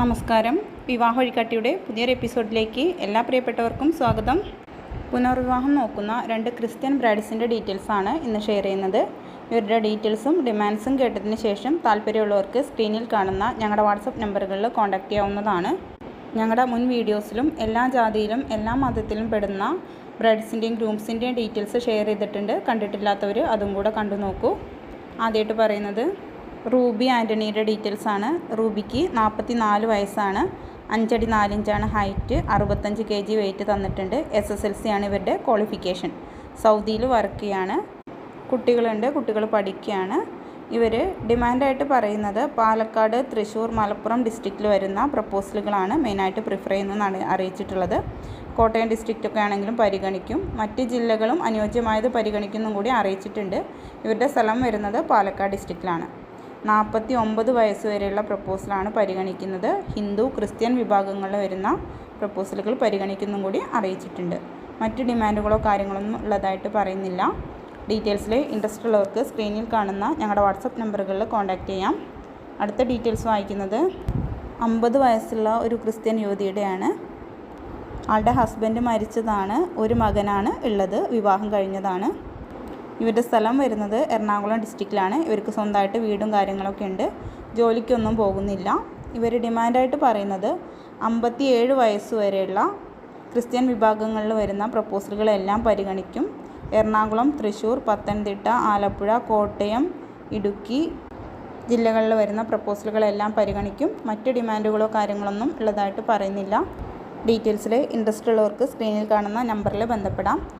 നമസ്കാരം. വിവാഹ വഴികാട്ടിയുടെ പുതിയൊരു എപ്പിസോഡിലേക്ക് എല്ലാ പ്രിയപ്പെട്ടവർക്കും സ്വാഗതം. പുനർവിവാഹം നോക്കുന്ന രണ്ട് ക്രിസ്ത്യൻ ബ്രൈഡ്സിന്റെ ഡീറ്റെയിൽസാണ് ഇന്ന് ഷെയർ ചെയ്യുന്നത്. ഇവരുടെ ഡീറ്റെയിൽസും ഡിമാൻഡ്സും കേട്ടതിന് ശേഷം താല്പര്യമുള്ളവർക്ക് സ്ക്രീനിൽ കാണുന്ന ഞങ്ങളുടെ വാട്സപ്പ് നമ്പറുകളിൽ കോൺടാക്റ്റ് ചെയ്യാവുന്നതാണ്. ഞങ്ങളുടെ മുൻ വീഡിയോസിലും എല്ലാ ജാതിയിലും എല്ലാ മതത്തിലും പെടുന്ന ബ്രൈഡ്സിന്റെയും ഗ്രൂംസിന്റെയും ഡീറ്റെയിൽസ് ഷെയർ ചെയ്തിട്ടുണ്ട്. കണ്ടിട്ടില്ലാത്തവർ അതും കൂടെ കണ്ടു നോക്കൂ. ആദ്യമായിട്ട് പറയുന്നത് റൂബി ആന്റണിയുടെ ഡീറ്റെയിൽസ് ആണ്. റൂബിക്ക് നാൽപ്പത്തി നാല് വയസ്സാണ്. അഞ്ചടി നാലിഞ്ചാണ് ഹൈറ്റ്. അറുപത്തഞ്ച് കെ ജി വെയിറ്റ് തന്നിട്ടുണ്ട്. എസ് എസ് എൽ സി ആണ് ഇവരുടെ ക്വാളിഫിക്കേഷൻ സൗദിയിൽ വർക്ക് ചെയ്യാണ്. കുട്ടികളുണ്ട്. കുട്ടികൾ പഠിക്കുകയാണ്. ഇവർ ഡിമാൻഡായിട്ട് പറയുന്നത് പാലക്കാട് തൃശ്ശൂർ മലപ്പുറം ഡിസ്ട്രിക്റ്റിൽ വരുന്ന പ്രപ്പോസലുകളാണ് മെയിനായിട്ട് പ്രിഫർ ചെയ്യുന്നതെന്നാണ് അറിയിച്ചിട്ടുള്ളത്. കോട്ടയം ഡിസ്ട്രിക്റ്റൊക്കെ ആണെങ്കിലും പരിഗണിക്കും. മറ്റ് ജില്ലകളും അനുയോജ്യമായത് പരിഗണിക്കുന്നും കൂടി അറിയിച്ചിട്ടുണ്ട്. ഇവരുടെ സ്ഥലം വരുന്നത് പാലക്കാട് ഡിസ്ട്രിക്റ്റിലാണ് നാൽപ്പത്തി ഒമ്പത് വയസ്സ് വരെയുള്ള പ്രപ്പോസലാണ് പരിഗണിക്കുന്നത്. ഹിന്ദു ക്രിസ്ത്യൻ വിഭാഗങ്ങളിൽ വരുന്ന പ്രപ്പോസലുകൾ പരിഗണിക്കുന്നും കൂടി അറിയിച്ചിട്ടുണ്ട്. മറ്റ് ഡിമാൻഡുകളോ കാര്യങ്ങളൊന്നും ഉള്ളതായിട്ട് പറയുന്നില്ല. ഡീറ്റെയിൽസിൽ ഇൻട്രസ്റ്റ് ഉള്ളവർക്ക് സ്ക്രീനിൽ കാണുന്ന ഞങ്ങളുടെ വാട്സപ്പ് നമ്പറുകളിൽ കോൺടാക്റ്റ് ചെയ്യാം. അടുത്ത ഡീറ്റെയിൽസ് വായിക്കുന്നത്. അമ്പത് വയസ്സുള്ള ഒരു ക്രിസ്ത്യൻ യുവതിയുടെയാണ്. ആളുടെ ഹസ്ബൻഡ് മരിച്ചതാണ്. ഒരു മകനാണ് ഉള്ളത്. വിവാഹം കഴിഞ്ഞതാണ്. ഇവരുടെ സ്ഥലം വരുന്നത് എറണാകുളം ഡിസ്ട്രിക്റ്റിലാണ് ഇവർക്ക് സ്വന്തമായിട്ട് വീടും കാര്യങ്ങളൊക്കെ ഉണ്ട്. ജോലിക്കൊന്നും പോകുന്നില്ല. ഇവർ ഡിമാൻഡായിട്ട് പറയുന്നത് അമ്പത്തി ഏഴ് വയസ്സ് വരെയുള്ള ക്രിസ്ത്യൻ വിഭാഗങ്ങളിൽ വരുന്ന പ്രപ്പോസലുകളെല്ലാം പരിഗണിക്കും. എറണാകുളം തൃശ്ശൂർ പത്തനംതിട്ട ആലപ്പുഴ കോട്ടയം ഇടുക്കി ജില്ലകളിൽ വരുന്ന പ്രപ്പോസലുകളെല്ലാം പരിഗണിക്കും. മറ്റ് ഡിമാൻഡുകളോ കാര്യങ്ങളൊന്നും ഉള്ളതായിട്ട് പറയുന്നില്ല. ഡീറ്റെയിൽസിൽ ഇൻട്രസ്റ്റ് ഉള്ളവർക്ക് സ്ക്രീനിൽ കാണുന്ന നമ്പറിൽ ബന്ധപ്പെടാം.